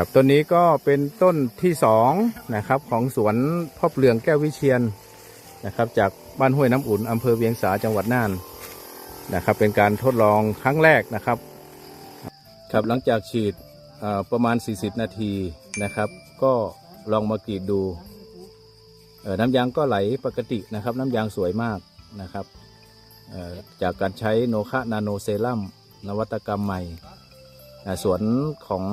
ครับต้นนี้ก็เป็นต้นที่สองนะครับของสวนพ่อเปลืองแก้ววิเชียนนะครับ จากบ้านห้วยน้ำอุ่นอำเภอเวียงสาจังหวัดน่านนะครับ เป็นการทดลองครั้งแรกนะครับ ครับหลังจากฉีดประมาณ 40 นาทีนะครับ ก็ลองมากรีดดูน้ำยางก็ไหลปกตินะครับ น้ำยางสวยมากนะครับจากการใช้โนคะนาโนเซรั่มนวัตกรรมใหม่ สวนของ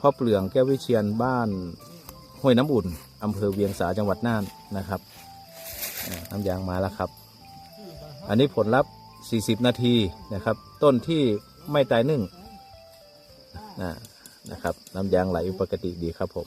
พ่อเปลืองแก้ววิเชียนบ้านห้วยน้ำอุ่นอำเภอเวียงสาจังหวัดน่านนะครับน้ำยางมาแล้วครับ อันนี้ผลลัพธ์ 40 นาทีนะครับ ต้นที่ไม่ตายนึ่งนะนะครับ น้ำยางไหลปกติดีครับผม